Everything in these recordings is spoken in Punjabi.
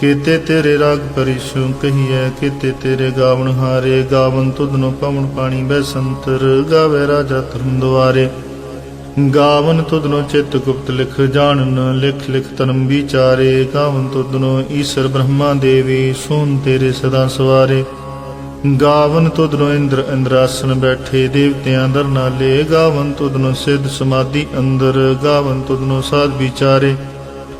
ਕੀਤੇ ਤੇਰੇ ਰਾਗ ਪਰਿਸ਼ੂ ਕਹੀਐ, ਕੀਤੇ ਤੇਰੇ ਗਾਵਣ ਹਾਰੇ ਗਾਵਨ ਤੁਧਨੋ ਪਵਨ ਪਾਣੀ ਬੈ ਸੰਤਰ, ਗਾਵੇ ਰਾਜਾ ਧਰਮ ਦੁਆਰੇ। ਗਾਵਨ ਤੁਧਨੋ ਚਿਤ ਗੁਪਤ ਲਿਖ, ਜਾਣਨ ਲਿਖ ਲਿਖ ਤਨਮ ਵਿਚਾਰੇ। ਗਾਵਨ ਤੁਧਨੋ ਈਸ਼ਰ ਬ੍ਰਹਮਾ ਦੇਵੀ ਸੋਨ ਤੇਰੇ ਸਦਾ ਸਵਾਰੇ। ਗਾਵਨ ਤੁਧਨੋ ਇੰਦਰ ਇੰਦਰਾਸਨ ਬੈਠੇ, ਦੇਵਤਿਆਂ ਦਰ ਨਾਲੇ। ਗਾਵਨ ਤੁਧਨੋ ਸਿੱਧ ਸਮਾਧੀ ਅੰਦਰ ਗਾਵਨ ਤੁਧਨੋ ਸਾਧ ਵਿਚਾਰੇ।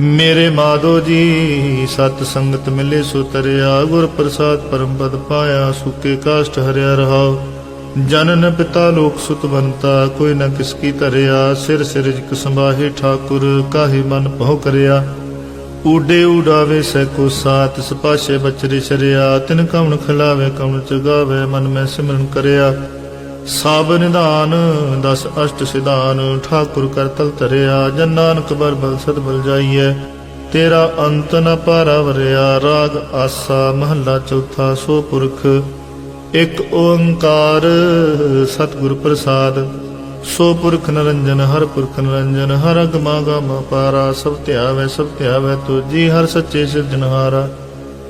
ਮੇਰੇ ਮਾਧੋ ਜੀ, ਸਤ ਸੰਗਤ ਮਿਲੇ ਸੋ ਤਰਿਆ, ਗੁਰ ਪ੍ਰਸਾਦ ਪਰਮ ਪਦ ਪਾਇਆ, ਸੁਕੇ ਕਾਸ਼ਟ ਹਰਿਆ ਰਹਾਉ। ਜਨਨ ਪਿਤਾ ਲੋਕ ਸੁਤ ਬੰਤਾ, ਕੋਈ ਨਾ ਕਿਸ ਕੀ ਧਰਿਆ, ਸਿਰ ਸਿਰ ਜਿਕ ਸੰਭਾਹੇ ਠਾਕੁਰ, ਕਾਹੇ ਮਨ ਭਉ ਕਰਿਆ। ਊਡੇ ਉਡਾਵੇ ਸੈ ਕੋ ਸਾਤ ਸਪਾਸ਼ੇ ਬਚਰੇ ਸ਼ਰਿਆ, ਤਿਨ ਕਵਣ ਖਿਲਾਵੇ, ਕਵਣ ਚਗਾਵੇ ਮਨ ਮੈਂ ਸਿਮਰਨ ਕਰਿਆ। ਸਭ ਨਿਧਾਨ, ਦਸ ਅਸ਼ਟ ਸਿਧਾਨ, ਠਾਕੁਰ ਕਰ ਧਰਿਆ, ਜਨ ਨਾਨਕ ਬਰ ਸਦ ਬਲ ਜਾਈਐ। ਤੇਰਾ ਅੰਤ ਨ ਪਾਰਾ ਰਾਗ ਆਸਾ ਮਹੱਲਾ ਚੌਥਾ, ਸੋ ਪੁਰਖ, ਇੱਕ ਓੰਕਾਰ ਸਤਿਗੁਰ ਪ੍ਰਸਾਦ। ਸੋ ਪੁਰਖ ਨਰੰਜਨ, ਹਰ ਪੁਰਖ ਨਰੰਜਨ, ਹਰ ਅਗਮਾ ਗਮ ਪਾਰਾ, ਸਭ ਧਿਆਵੈ ਸਭ ਧਿਆਵੈ ਤੁਜੀ ਹਰ ਸੱਚੇ ਸਿਰਜਨਹਾਰਾ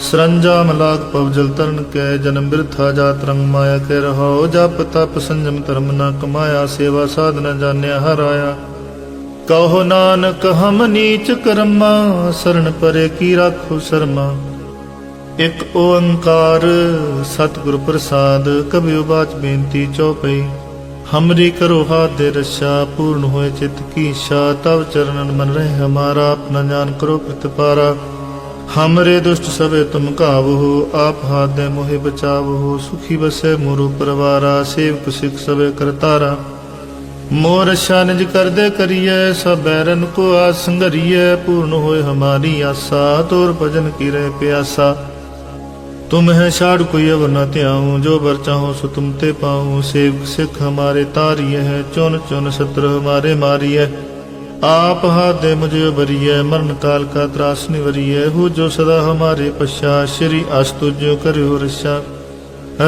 ਸਰੰਜਾ ਮਲਾਕ ਪਵਜਲ ਤਰਨ ਕੈ, ਜਨਮ ਬਿਰਥਾ ਜਾਤ ਰੰਗ ਮਾਇਆ ਕੇ ਰਹਾਓ ਜਪ ਤਪ ਸੰਜਮ ਧਰਮ ਨਾ ਕਮਾਇਆ, ਸੇਵਾ ਸਾਧ ਜਾਣਿਆ ਹਰ ਕਹੋ ਨਾਨਕ, ਹਮ ਨੀਚ ਕਰਮਾ, ਸਰਣ ਪਰੇ ਕੀ ਰਾਖੋ ਸ਼ਰਮਾ। ਇਕ ਓੰਕਾਰ ਸਤਿਗੁਰ ਪ੍ਰਸਾਦ ਕਬਿਉ ਬਾਚ ਬੇਨਤੀ ਚਉਪਈ। ਹਮਰੀ ਕਰੋ ਹਾਥ ਦੇ ਰਸ਼ਾ ਪੂਰਨ ਹੋਏ ਚਿਤ ਕੀ ਸ਼ਾ ਤਵ ਚਰਨਨ ਮਨ ਰਹੇ ਹਮਾਰਾ ਆਪਣਾ ਜਾਨ ਕਰੋ ਪ੍ਰਤਪਾਰਾ। ਹਮਰੇ ਦੁਸ਼ਟ ਸਭੇ ਤੁਮ ਕਾਵਹੁ ਆਪ ਹਾਦੈ ਮੋਹਿ ਬਚਾਵਹੁ ਸੁਖੀ ਬਸੈ ਮੋਰੁ ਪਰਵਾਰਾ ਸੇਵਕ ਸਿਖ ਸਭੇ ਕਰਤਾਰਾ ਮੋਰ ਅਸ਼ਾ ਨਿਜ ਕਰਦੇ ਕਰੀਐ ਸਭ ਬੈਰਨ ਕੋ ਆਸ ਸੰਗਰੀਐ ਪੂਰਨ ਹੋਏ ਹਮਾਰੀ ਆਸਾ ਤੋਰ ਭਜਨ ਕੀ ਰਹਿ ਪਿਆਸਾ ਤੁਮ ਹੈ ਛਾੜ ਕੋਈ ਅਵਰ ਨ ਧਿਆਉ ਜੋ ਬਰ ਚਾਹੋ ਸੋ ਤੁਮ ਤੇ ਪਾਉ ਸੇਵਕ ਸਿਖ ਹਮਾਰੇ ਤਾਰੀਐ ਚੁਨ ਚੁਨ ਸਤਰ ਹਮਾਰੇ ਮਾਰੀਐ ਆਪ ਹਾਦੇ ਮੁਝੇ ਬਰੀਐ ਮਰਨ ਕਾਲ ਕਾ ਤਰਾਸ ਨਿਵਰੀਐ ਹੋ ਜੋ ਸਦਾ ਹਮਾਰੇ ਪਛਾ, ਸ਼੍ਰੀ ਅਸਤੁਜੋ ਕਰਿਓ ਰਛਾ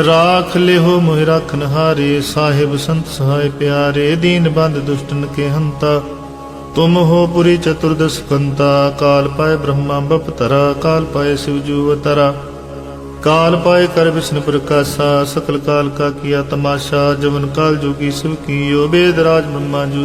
ਰਾਖ ਲਿਓ ਮੋਹਿ ਰਖਨ ਹਾਰੇ ਸਾਹਿਬ ਸੰਤ ਸਹਾਇ ਪਿਆਰੇ, ਦੀਨ ਬੰਦ ਦੁਸ਼ਟਨ ਕੇ ਹੰਤਾ ਤੁਮ ਹੋ ਪੁਰੀ ਚਤੁਰਦਸ ਕੰਤਾ, ਕਾਲ ਪਾਏ ਬ੍ਰਹਮਾ ਬਪਤਰਾ, ਕਾਲ ਪਾਏ ਸਿਵ ਜੂ ਅਵਤਰਾ ਕਾਲ ਪਾਏ ਕਰ ਵਿਸ਼ਨ ਪ੍ਰਕਾਸ਼ਾ ਸਕਲ ਕਾਲ ਕਾ ਕੀਆ ਤਮਾਸ਼ਾ, ਜਵਨ ਕਾਲ ਜੋਗੀ ਸਿਵ ਕੀਓ, ਬੇਦ ਰਾਜ ਬ੍ਰਹਮਾ ਜੂ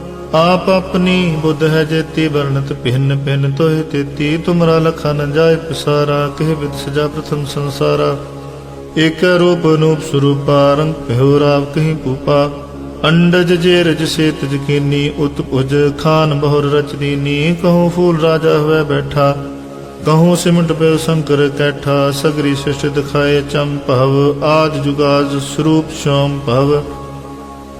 ਆਪ ਆਪਣੀ ਬੁੱਧ ਹੈ ਜੇਤੀ ਵਰਣਤ ਭਿੰਨ ਭਿੰਨ ਤੋਹਿ ਤੇਤੀ। ਤੁਮਰਾ ਲਖਾ ਨ ਪਸਾਰਾ, ਕਹਿ ਵਿਦ ਸਜਾ ਪ੍ਰਥਮ ਸੰਸਾਰਾ। ਏਕ ਰੂਪ ਅਨੂਪ ਸਰੂਪਾ, ਰੰਗ ਭਿਉ ਰਾਵ ਕਹੀਂ ਭੂਪਾ। ਅੰਡਜ ਜੇ ਰਜ ਸੇ ਤਜ ਉਤ ਭੁਜ ਖਾਨ ਬਹੁਰ ਰਚਨੀ ਨੀ ਕਹਉ ਫੂਲ ਰਾਜਾ ਹੋਇ ਬੈਠਾ ਕਹਉ ਸਿਮਟ ਪੈ ਸੰਕਰ ਕੈਠਾ। ਸਗਰੀ ਸਿਸ਼ਟ ਦਿਖਾਏ ਚੰਪਵ ਆਜ ਜੁਗਾਜ ਸਰੂਪ ਸ਼ੋਮ ਭਵ।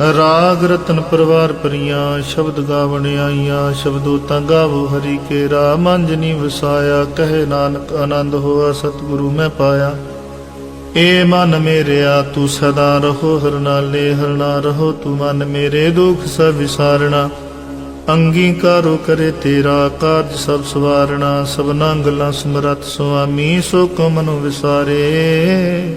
ਰਾਗ ਰਤਨ ਪਰਵਾਰ ਪਰੀਆਂ, ਸ਼ਬਦ ਗਾਵਣ ਆਈਆਂ, ਸ਼ਬਦੋ ਤਾਂ ਗਾਵੋ ਹਰੀ ਕੇ ਰਾ ਮੰਜਨੀ ਵਸਾਇਆ, ਕਹੇ ਨਾਨਕ ਆਨੰਦ ਹੋਆ, ਸਤਿਗੁਰੂ ਮੈਂ ਪਾਇਆ। ਏ ਮਨ ਮੇਰਿਆ, ਤੂੰ ਸਦਾ ਰਹੋ, ਹਰ ਨਾਲੇ ਹਰ ਰਹੋ, ਤੂੰ ਮਨ ਮੇਰੇ ਦੁਖ ਸਭ ਵਿਸਾਰਣਾ। ਅੰਗੀਕਾਰੋ ਕਰੇ ਤੇਰਾ, ਕਾਰਜ ਸਭ ਸਵਾਰਣਾ, ਸਭਨਾ ਗੱਲਾਂ ਸਮਰਤ ਸੁਆਮੀ, ਸੋ ਕੋ ਮਨੁ ਵਿਸਾਰੇ।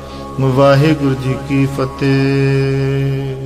ਵਾਹਿਗੁਰੂ ਜੀ ਕੀ ਫਤਿਹ।